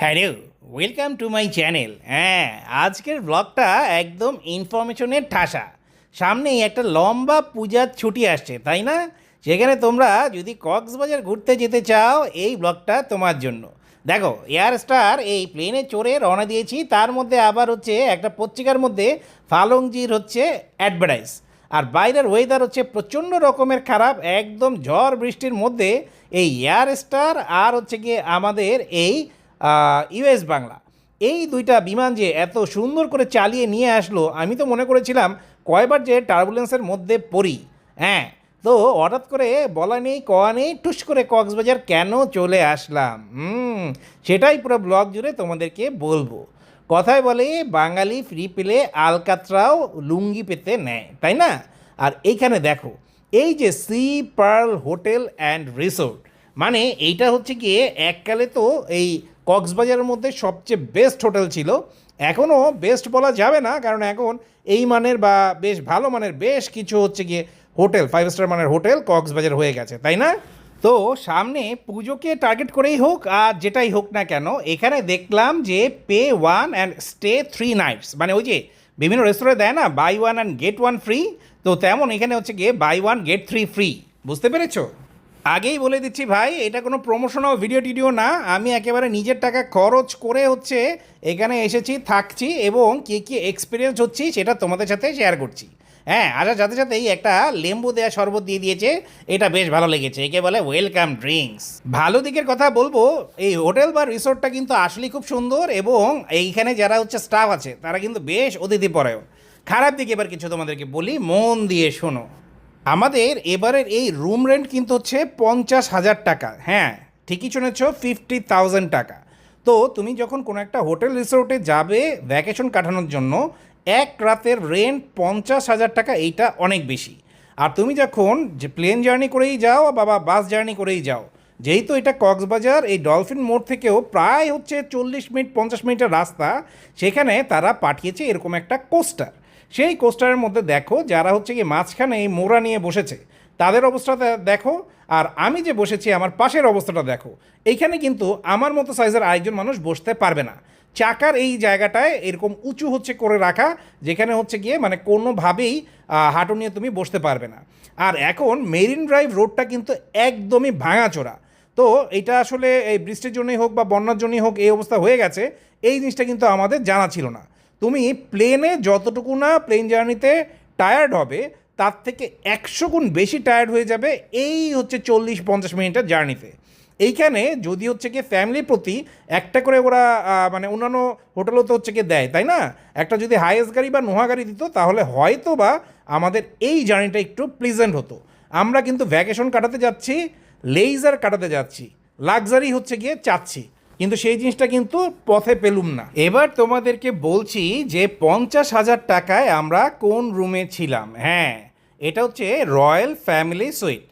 Hello welcome to my channel হ্যাঁ আজকের ব্লগটা একদম ইনফরমেশনের ঠাসা। সামনেই একটা লম্বা পূজার ছুটি আসছে, তাই না? সেখানে তোমরা যদি কক্সবাজার ঘুরতে যেতে চাও, এই ব্লগটা তোমার জন্য। দেখো এয়ার স্টার এই প্লেনে চড়ে রওনা দিয়েছি, তার মধ্যে আবার হচ্ছে একটা পত্রিকার মধ্যে ফালংজির হচ্ছে অ্যাডভার্টাইজ আর বাইরের ওয়েদার হচ্ছে প্রচণ্ড রকমের খারাপ, একদম ঝড় বৃষ্টির মধ্যে এই এয়ার স্টার আর হচ্ছে গিয়ে আমাদের এই ইউএস বাংলা। এই দুইটা বিমান যে এত সুন্দর করে চালিয়ে নিয়ে আসলো, আমি তো মনে করেছিলাম কয়বার যে টার্বুলেন্সের মধ্যে পড়ি। হ্যাঁ তো হঠাৎ করে বলা নেই, কওয়া নেই, টুস করে কক্সবাজার কেন চলে আসলাম? সেটাই পুরো ব্লগ জুড়ে তোমাদেরকে বলব। কথায় বলে, বাঙালি ফ্রি পেলে আলকাতরাও লুঙ্গি পেতে নেয়, তাই না? আর এইখানে দেখো, এই যে Sea, Pearl, hotel and resort মানে এইটা হচ্ছে গিয়ে এককালে তো এই কক্সবাজারের মধ্যে সবচেয়ে বেস্ট হোটেল ছিল। এখনও বেস্ট বলা যাবে না, কারণ এখন এই মানের বা বেশ ভালো মানের বেশ কিছু হচ্ছে গিয়ে হোটেল ফাইভ স্টার মানের হোটেল কক্সবাজার হয়ে গেছে, তাই না? তো সামনে পুজোকে টার্গেট করেই হোক আর যেটাই হোক না কেন, এখানে দেখলাম যে pay one and stay three nights মানে ওই যে বিভিন্ন রেস্তোরাঁ দেয় না buy one and get one free তো তেমন এখানে হচ্ছে গিয়ে buy one get three free বুঝতে পেরেছ? আগেই বলে দিচ্ছি ভাই, এটা কোনো প্রমোশনাল ভিডিও টিডিও না, আমি একেবারে নিজের টাকা খরচ করে হচ্ছে এখানে এসেছি, থাকছি এবং কী কী এক্সপিরিয়েন্স হচ্ছি সেটা তোমাদের সাথে শেয়ার করছি। হ্যাঁ আসার সাথে সাথেই একটা লেম্বু দেওয়া শরবত দিয়ে দিয়েছে। এটা বেশ ভালো লেগেছে, একে বলে ওয়েলকাম ড্রিঙ্কস ভালো দিকের কথা বলব, এই হোটেল বা রিসোর্টটা কিন্তু আসলেই খুব সুন্দর এবং এইখানে যারা হচ্ছে স্টাফ আছে, তারা কিন্তু বেশ অতিথিপরায়ণ খারাপ দিকে এবার কিছু তোমাদেরকে বলি, মন দিয়ে শোনো। আমাদের এবারের এই রুম রেন্ট কিন্তু হচ্ছে পঞ্চাশ হাজার টাকা হ্যাঁ ঠিকই শুনেছ ফিফটি থাউজেন্ড টাকা। তো তুমি যখন কোনো একটা হোটেল রিসোর্টে যাবে ভ্যাকেশন কাটানোর জন্য এক রাতের রেন্ট পঞ্চাশ হাজার টাকা, এইটা অনেক বেশি। আর তুমি যখন যে প্লেন জার্নি করেই যাও বা বাস জার্নি করেই যাও, যেহেতু এটা কক্সবাজার, এই ডলফিন মোড় থেকেও প্রায় হচ্ছে চল্লিশ মিনিট, পঞ্চাশ মিনিটের রাস্তা, সেখানে তারা পাঠিয়েছে এরকম একটা কোস্টার সেই কোস্টারের মধ্যে দেখো যারা হচ্ছে কি মাঝখানে এই মোড়া নিয়ে বসেছে, তাদের অবস্থাটা দেখো। আর আমি যে বসেছি, আমার পাশের অবস্থাটা দেখো। এইখানে কিন্তু আমার মতো সাইজের আরেকজন মানুষ বসতে পারবে না। চাকার এই জায়গাটায় এরকম উঁচু হচ্ছে করে রাখা, যেখানে হচ্ছে গিয়ে মানে কোনোভাবেই হাঁটু নিয়ে তুমি বসতে পারবে না। আর এখন মেরিন ড্রাইভ রোডটা কিন্তু একদমই ভাঙাচোরা। তো এটা আসলে এই বৃষ্টির জন্যই হোক বা বন্যার জন্যই হোক এই অবস্থা হয়ে গেছে, এই জিনিসটা কিন্তু আমাদের জানা ছিল না। তুমি প্লেনে যতটুকু না প্লেন জার্নিতে টায়ার্ড হবে, তার থেকে একশো গুণ বেশি টায়ার্ড হয়ে যাবে এই হচ্ছে চল্লিশ পঞ্চাশ মিনিটের জার্নিতে। এইখানে যদি হচ্ছে গিয়ে ফ্যামিলির প্রতি একটা করে ওরা মানে অন্যান্য হোটেলও তো হচ্ছে গিয়ে দেয়, তাই না? একটা যদি হাইয়েস্ট গাড়ি বা নোহা গাড়ি দিত, তাহলে হয়তো বা আমাদের এই জার্নিটা একটু প্লিজেন্ট হতো। আমরা কিন্তু ভ্যাকেশন কাটাতে যাচ্ছি লেইজার কাটাতে যাচ্ছি লাক্সারি হচ্ছে গিয়ে চাচ্ছি। কিন্তু সেই জিনিসটা কিন্তু পথে পেলুম না। এবার তোমাদেরকে বলছি যে পঞ্চাশ হাজার টাকায় আমরা কোন রুমে ছিলাম। হ্যাঁ এটা হচ্ছে রয়্যাল ফ্যামিলি সুইট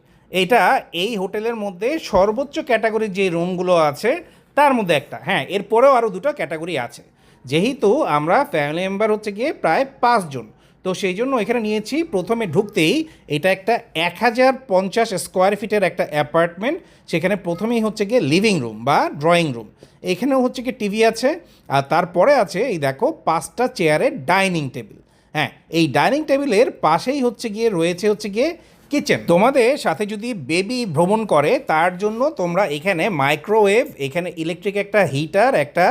এটা এই হোটেলের মধ্যে সর্বোচ্চ ক্যাটাগরির যে রুমগুলো আছে, তার মধ্যে একটা। হ্যাঁ এরপরেও আরও দুটো ক্যাটাগরি আছে। যেহেতু আমরা ফ্যামিলি মেম্বার হচ্ছে গিয়ে প্রায় পাঁচজন তো সেই জন্য এখানে নিয়েছি, প্রথমে ঢুকতেই এটা একটা এক হাজার পঞ্চাশ স্কোয়ার ফিটের একটা অ্যাপার্টমেন্ট সেখানে প্রথমেই হচ্ছে গিয়ে লিভিং রুম বা ড্রয়িং রুম এখানেও হচ্ছে কি টিভি আছে, আর তারপরে আছে এই দেখো পাঁচটা চেয়ারের ডাইনিং টেবিল হ্যাঁ এই ডাইনিং টেবিলের পাশেই হচ্ছে গিয়ে রয়েছে হচ্ছে গিয়ে কিচেন। তোমাদের সাথে যদি বেবি ভ্রমণ করে, তার জন্য তোমরা এখানে মাইক্রোওয়েভ, এখানে ইলেকট্রিক একটা হিটার, একটা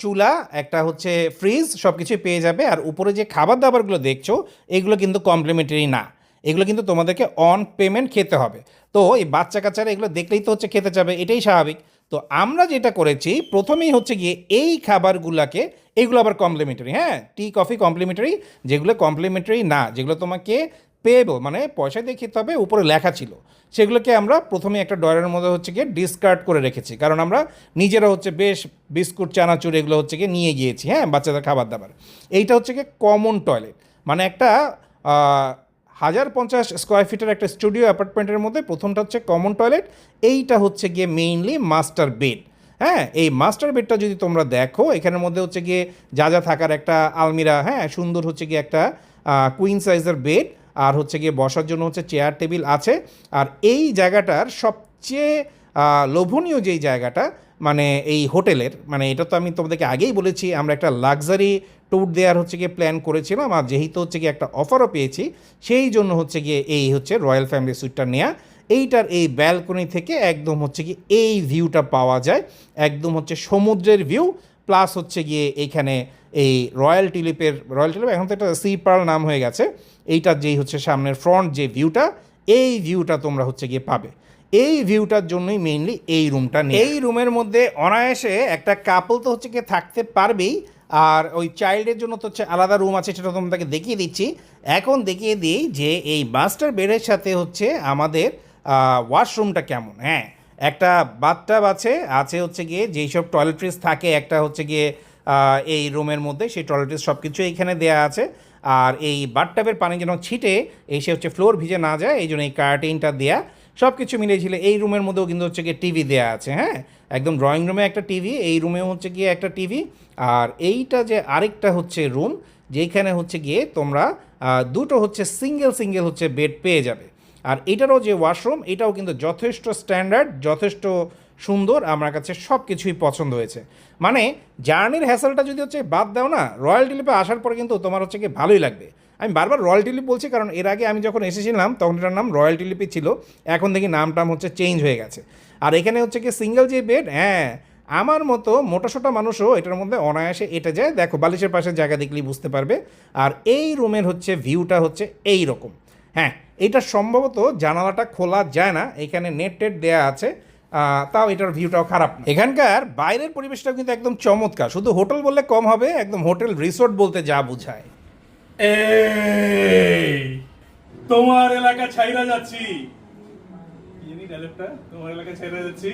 চুলা, একটা হচ্ছে ফ্রিজ সব কিছুই পেয়ে যাবে। আর উপরে যে খাবার দাবারগুলো দেখছ, এগুলো কিন্তু কমপ্লিমেন্টারি না। এগুলো কিন্তু তোমাদেরকে অন পেমেন্ট খেতে হবে। তো এই বাচ্চা কাচ্চারা এগুলো দেখলেই তো হচ্ছে খেতে যাবে, এটাই স্বাভাবিক। তো আমরা যেটা করেছি, প্রথমেই হচ্ছে গিয়ে এই খাবারগুলোকে, এগুলো আবার কমপ্লিমেন্টারি হ্যাঁ? টি কফি কমপ্লিমেন্টারি, যেগুলো কমপ্লিমেন্টারি না, যেগুলো তোমাকে পেয়েবল মানে পয়সা দিয়ে খেতে হবে, উপরে লেখা ছিল। সেগুলোকে আমরা প্রথমে একটা ডয়ারের মধ্যে হচ্ছে গিয়ে ডিসকার্ড করে রেখেছি। কারণ আমরা নিজেরা হচ্ছে বেশ বিস্কুট, চানাচুর এগুলো হচ্ছে গিয়ে নিয়ে গিয়েছি হ্যাঁ বাচ্চাদের খাবার দাবার এইটা হচ্ছে গিয়ে কমন টয়লেট মানে একটা হাজার পঞ্চাশ স্কোয়ার ফিটের একটা স্টুডিও অ্যাপার্টমেন্টের মধ্যে প্রথমটা হচ্ছে কমন টয়লেট এইটা হচ্ছে গিয়ে মেইনলি মাস্টার বেড হ্যাঁ? এই মাস্টার বেডটা যদি তোমরা দেখো, এখানের মধ্যে হচ্ছে গিয়ে যা যা থাকার একটা আলমিরা হ্যাঁ সুন্দর হচ্ছে গিয়ে একটা কুইন সাইজের বেড আর হচ্ছে গিয়ে বসার জন্য হচ্ছে চেয়ার টেবিল আছে। আর এই জায়গাটার সবচেয়ে লোভনীয় যেই জায়গাটা মানে এই হোটেলের মানে এটা তো আমি তোমাদেরকে আগেই বলেছি, আমরা একটা লাক্সারি ট্যুর দেওয়ার হচ্ছে গিয়ে প্ল্যান করেছিলাম। আর যেহেতু হচ্ছে গিয়ে একটা অফারও পেয়েছি, সেই জন্য হচ্ছে গিয়ে এই হচ্ছে রয়্যাল ফ্যামিলি সুইটটা নেওয়া এইটার এই ব্যালকনি থেকে একদম হচ্ছে কি এই ভিউটা পাওয়া যায়। একদম হচ্ছে সমুদ্রের ভিউ প্লাস হচ্ছে গিয়ে এইখানে এই রয়্যাল টিলিপের রয়্যাল টিলিপ এখন তো একটা সি পার্ল নাম হয়ে গেছে। এইটার যেই হচ্ছে সামনের ফ্রন্ট যে ভিউটা, এই ভিউটা তোমরা হচ্ছে গিয়ে পাবে। এই ভিউটার জন্যই মেইনলি এই রুমটা নেই। এই রুমের মধ্যে অনায়াসে একটা কাপল তো হচ্ছে গিয়ে থাকতে পারবেই, আর ওই চাইল্ডের জন্য তো হচ্ছে আলাদা রুম আছে সেটা তোমাদেরকে দেখিয়ে দিচ্ছি। এখন দেখিয়ে দিই যে এই মাস্টার বেডের সাথে হচ্ছে আমাদের ওয়াশরুমটা কেমন। হ্যাঁ একটা বাথটাব আছে আছে হচ্ছে গিয়ে যেই সব টয়লেট্রিস থাকে, একটা হচ্ছে গিয়ে এই রুমের মধ্যে, সেই টয়লেট্রিস সব কিছু এইখানে দেওয়া আছে। আর এই বাথটাবের পানি যেন ছিটে এসে হচ্ছে ফ্লোর ভিজে না যায় এই জন্য এই কার্টেনটা দেয়া। সব কিছু মিলিয়ে ঝিলে এই রুমের মধ্যেও কিন্তু হচ্ছে গিয়ে টিভি দেওয়া আছে হ্যাঁ? একদম ড্রয়িং রুমে একটা টিভি এই রুমেও হচ্ছে গিয়ে একটা টিভি আর এইটা যে আরেকটা হচ্ছে রুম যেখানে হচ্ছে গিয়ে তোমরা দুটো হচ্ছে সিঙ্গেল সিঙ্গেল হচ্ছে বেড পেয়ে যাবে। আর এটারও যে ওয়াশরুম, এটাও কিন্তু যথেষ্ট স্ট্যান্ডার্ড, যথেষ্ট সুন্দর, আমার কাছে সব কিছুই পছন্দ হয়েছে। মানে জার্নির হ্যাসেলটা যদি হচ্ছে বাদ দাও না রয়্যাল টিলিপে আসার পর কিন্তু তোমার হচ্ছে কি ভালোই লাগবে। আমি বারবার রয়্যাল টিলিপ বলছি কারণ এর আগে আমি যখন এসেছিলাম, তখন এটার নাম রয়্যাল টিলিপি ছিল। এখন দেখি নাম টাম হচ্ছে চেঞ্জ হয়ে গেছে। আর এখানে হচ্ছে কি সিঙ্গেল যে বেড হ্যাঁ আমার মতো মোটাসোটা মানুষও এটার মধ্যে অনায়াসে এটা যায়। দেখো, বালিশের পাশে জায়গা দেখলেই বুঝতে পারবে। আর এই রুমের হচ্ছে ভিউটা হচ্ছে এই রকম হ্যাঁ এটা সম্ভবত জানালাটা খোলা যায় না এখানে নেট টেট দেওয়া আছে তাও এটার ভিউটাও খারাপ না। এখানকার বাইরের পরিবেশটাও কিন্তু একদম চমৎকার শুধু হোটেল বললে কম হবে একদম হোটেল রিসোর্ট বলতে যা বোঝায়। তোমার এলাকা ছাইরা যাচ্ছি। তোমার এলাকা ছাইরা যাচ্ছি?